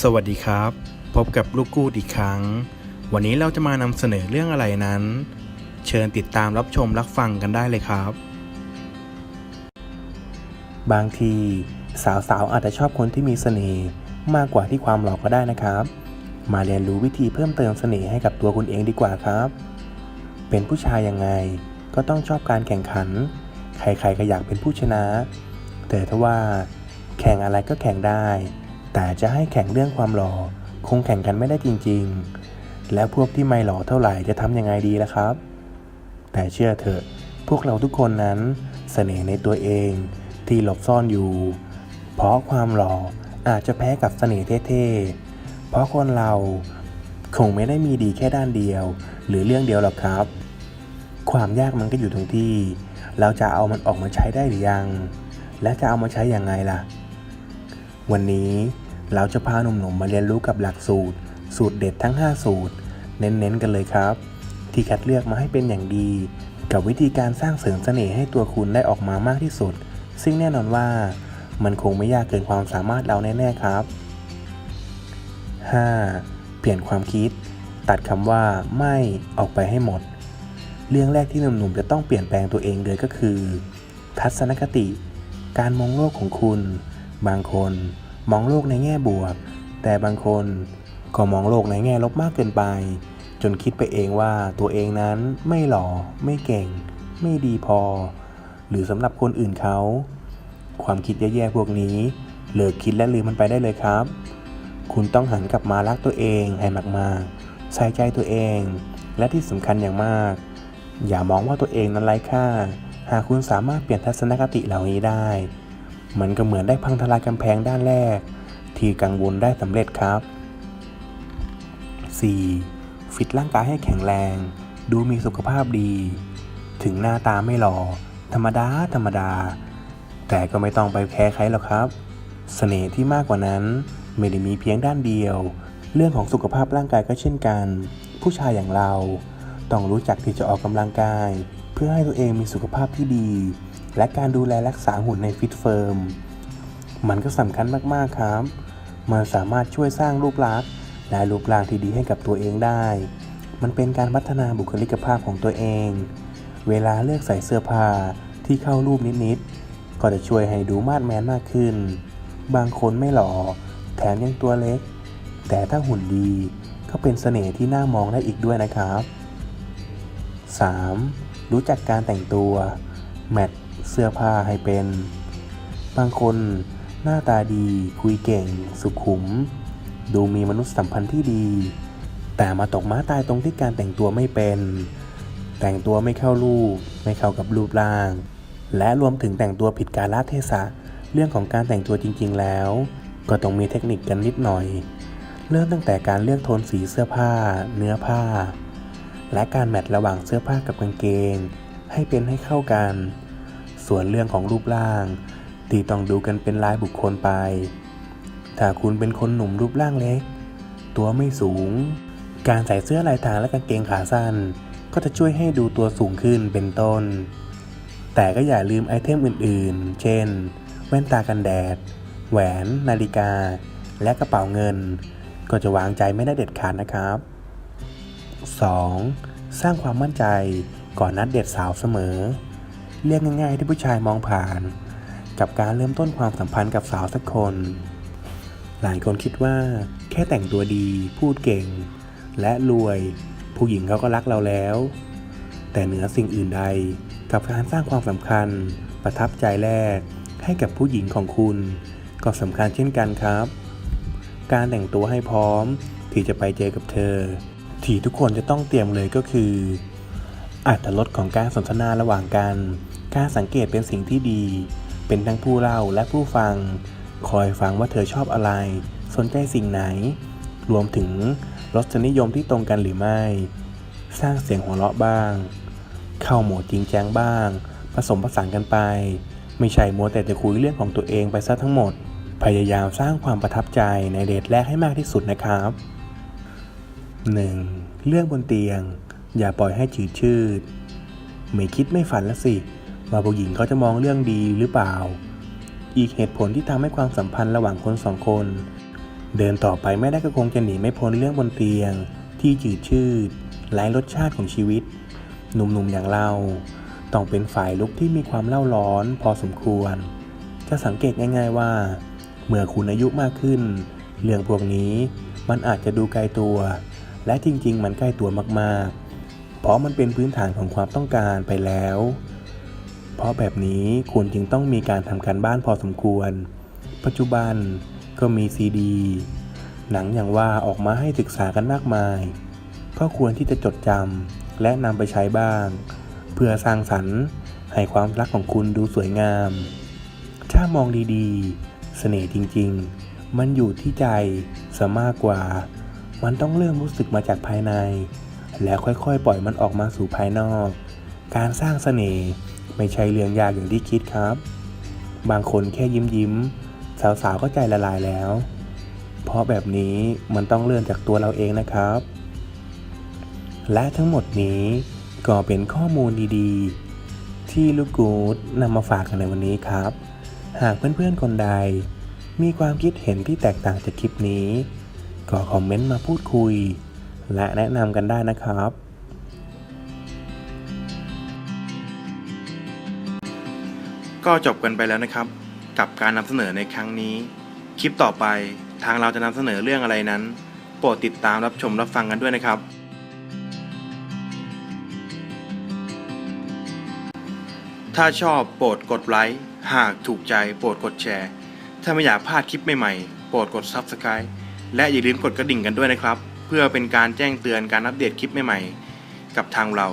สวัสดีครับ พบกับลูกกูดอีกครั้ง วันนี้เราจะมานำเสนอเรื่องอะไรนั้น เชิญติดตามรับชมรับฟังกันได้เลยครับ บางทีสาวๆอาจจะชอบคนที่มีเสน่ห์มากกว่าที่ความหล่อก็ได้นะครับ มาเรียนรู้วิธีเพิ่มเติมเสน่ห์ให้กับตัวคุณเองดีกว่าครับ เป็นผู้ชายยังไงก็ต้องชอบการแข่งขัน ใครๆก็อยากเป็นผู้ชนะ แต่ถ้าว่า แข่งอะไรก็แข่งได้ แต่จะให้แข่งเรื่องความหล่อคงแข่งกันไม่ได้จริงๆ แล้วพวกที่ไม่หล่อเท่าไหร่จะทำยังไงดีล่ะครับ แต่เชื่อเถอะ พวกเราทุกคนนั้นเสน่ห์ในตัวเองที่หลบซ่อนอยู่ เพราะความหล่ออาจจะแพ้กับเสน่ห์เท่ๆ เพราะคนเราคงไม่ได้มีดีแค่ด้านเดียว หรือเรื่องเดียวหรอกครับ ความยากมันก็อยู่ตรงที่ เราจะเอามันออกมาใช้ได้หรือยัง และจะเอามาใช้อย่างไงล่ะ วันนี้ เราจะพาหนุ่มๆมาเรียนรู้กับหลักสูตร สูตรเด็ดทั้ง 5 สูตร เน้นๆกันเลยครับ ที่คัดเลือกมาให้เป็นอย่างดี กับวิธีการสร้างเสริมเสน่ห์ให้ตัวคุณได้ออกมามากที่สุด ซึ่งแน่นอนว่า มันคงไม่ยากเกินความสามารถเราแน่ๆครับ 5. เปลี่ยนความคิด ตัดคำว่าไม่ออกไปให้หมด เรื่องแรกที่หนุ่มๆจะต้องเปลี่ยนแปลงตัวเองเลยก็คือ ทัศนคติ การมองโลกของคุณ บางคน มองโลกในแง่บวก แต่บางคนก็มองโลกในแง่ลบมากเกินไป จนคิดไปเองว่าตัวเองนั้นไม่หล่อไม่เก่ง ไม่ดีพอ หรือสำหรับคนอื่นเขา ความคิดแย่ๆพวกนี้ เลิกคิดและลืมมันไปได้เลยครับ คุณต้องหันกลับมารักตัวเองให้มากๆใส่ใจตัวเอง และที่สำคัญอย่างมาก อย่ามองว่าตัวเองนั้นไร้ค่า หากคุณสามารถเปลี่ยนทัศนคติเหล่านี้ได้ มันก็เหมือนได้พังทลายกำแพงด้านแรก ที่กังวลได้สำเร็จครับ 4. ฟิตร่างกายให้แข็งแรง ดูมีสุขภาพดี ถึงหน้าตาไม่หล่อธรรมดาธรรมดา แต่ก็ไม่ต้องไปแพ้ใครหรอกครับเสน่ห์ที่มากกว่านั้นไม่ได้มีเพียงด้านเดียว เรื่องของสุขภาพร่างกายก็เช่นกัน ผู้ชายอย่างเรา ต้องรู้จักที่จะออกกำลังกาย เพื่อให้ตัวเองมีสุขภาพที่ดี และการดูแลรักษาหุ่นในฟิตเฟิร์มมันก็สำคัญมากๆครับ มันสามารถช่วยสร้างรูปลักษณ์และรูปร่างที่ดีให้กับตัวเองได้ มันเป็นการพัฒนาบุคลิกภาพของตัวเอง เวลาเลือกใส่เสื้อผ้าที่เข้ารูปนิดๆ ก็จะช่วยให้ดูมาดแมนมากขึ้น บางคนไม่หล่อ แถมยังตัวเล็ก แต่ถ้าหุ่นดีก็เป็นเสน่ห์ที่น่ามองได้อีกด้วยนะครับ 3. รู้จักการแต่งตัว แมท เสื้อผ้าให้เป็น บางคนหน้าตาดีคุยเก่ง สุขุม ดูมีมนุษยสัมพันธ์ที่ดี แต่มาตกม้าตายตรงที่การแต่งตัวไม่เป็น แต่งตัวไม่เข้ารูปไม่เข้ากับรูปร่าง และรวมถึงแต่งตัวผิดกาลเทศะเรื่องของการแต่งตัวจริง ๆ แล้ว ก็ต้องมีเทคนิคกันนิดหน่อย เริ่มตั้งแต่การเลือกโทนสีเสื้อผ้า เนื้อผ้า และการแมทระหว่างเสื้อผ้ากับกางเกง ให้เป็นให้เข้ากัน ส่วนเรื่องของรูปร่าง ที่ต้องดูกันเป็นรายบุคคลไป ถ้าคุณเป็นคนหนุ่มรูปร่างเล็ก ตัวไม่สูง การใส่เสื้อลายทางและกางเกงขาสั้น ก็จะช่วยให้ดูตัวสูงขึ้นเป็นต้น แต่ก็อย่าลืมไอเทมอื่นๆ เช่น แว่นตากันแดด แหวน นาฬิกา และกระเป๋าเงิน ก็จะวางใจไม่ได้เด็ดขาดนะครับ 2. สร้างความมั่นใจก่อนนัดเด็ดสาวเสมอ เรียกง่ายๆที่ผู้ชายมองผ่าน กับการเริ่มต้นความสัมพันธ์กับสาวสักคน หลายคนคิดว่า แค่แต่งตัวดี พูดเก่ง และรวย ผู้หญิงเขาก็รักเราแล้ว แต่เหนือสิ่งอื่นใด กับการสร้างความสำคัญ ประทับใจแรก ให้กับผู้หญิงของคุณ ก็สำคัญเช่นกันครับ การแต่งตัวให้พร้อม ที่จะไปเจอกับเธอ ที่ทุกคนจะต้องเตรียมเลยก็คืออัตรสของการสนทนาระหว่างกัน การสังเกตเป็นสิ่งที่ดี เป็นทั้งผู้เล่าและผู้ฟัง คอยฟังว่าเธอชอบอะไร สนใจสิ่งไหน รวมถึงรสนิยมที่ตรงกันหรือไม่ สร้างเสียงหัวเราะบ้าง เข้าโหมดจริงแจ้งบ้าง ผสมผสานกันไป ไม่ใช่มัวแต่จะคุยเรื่องของตัวเองไปซะทั้งหมด พยายามสร้างความประทับใจในเดทแรกให้มากที่สุดนะครับ 1. เรื่องบนเตียง อย่าปล่อยให้จืดชืด ไม่คิดไม่ฝันละสิ ว่าผู้หญิงเขาจะมองเรื่องดีหรือเปล่า อีกเหตุผลที่ทำให้ความสัมพันธ์ระหว่างคนสองคน เดินต่อไปไม่ได้ก็คงจะหนีไม่พ้นเรื่องบนเตียง ที่จืดชืดไร้รสชาติของชีวิต หนุ่มๆอย่างเรา ต้องเป็นฝ่ายลุกที่มีความเล่าร้อนพอสมควร จะสังเกตง่าย ๆว่า เมื่อคุณอายุมากขึ้น เรื่องพวกนี้มันอาจจะดูไกลตัว และจริงๆ มันใกล้ตัวมากๆ เพราะมันเป็นพื้นฐานของความต้องการไปแล้ว เพราะแบบนี้คุณจึงต้องมีการทำการบ้านพอสมควร ปัจจุบันก็มีซีดี หนังอย่างว่าออกมาให้ศึกษากันมากมาย ก็ควรที่จะจดจำและนำไปใช้บ้าง เพื่อสร้างสรรค์ให้ความรักของคุณดูสวยงาม ถ้ามองดีๆ เสน่ห์จริงๆ มันอยู่ที่ใจซะมากกว่า มันต้องเริ่มรู้สึกมาจากภายใน แล้วค่อยๆ ปล่อยมันออกมาสู่ภายนอก การสร้างเสน่ห์ ไม่ใช่เรื่องยากอย่างที่คิดครับ บางคนแค่ยิ้มยิ้มๆสาวๆก็ใจละลายแล้ว เพราะแบบนี้มันต้องเริ่มจากตัวเราเองนะครับ และทั้งหมดนี้ก็เป็นข้อมูลดีๆ ที่ลูกกูดนำมาฝากกันในวันนี้ครับ หากเพื่อนๆคนใด มีความคิดเห็นที่แตกต่างจากคลิปนี้ ก็คอมเมนต์มาพูดคุย และแนะนำกันได้นะครับ ก็จบกันไปแล้วนะครับ กับการนำเสนอในครั้งนี้ คลิปต่อไปทางเราจะนำเสนอเรื่องอะไรนั้น โปรดติดตามรับชมรับฟังกันด้วยนะครับ ถ้าชอบโปรดกดไลค์หากถูกใจโปรดกดแชร์ ถ้าไม่อยากพลาดคลิปใหม่ๆ โปรดกด Subscribe และอย่าลืมกดกระดิ่งกันด้วยนะครับ เพื่อเป็นการแจ้งเตือนการอัปเดตคลิปใหม่ๆ กับทางเรา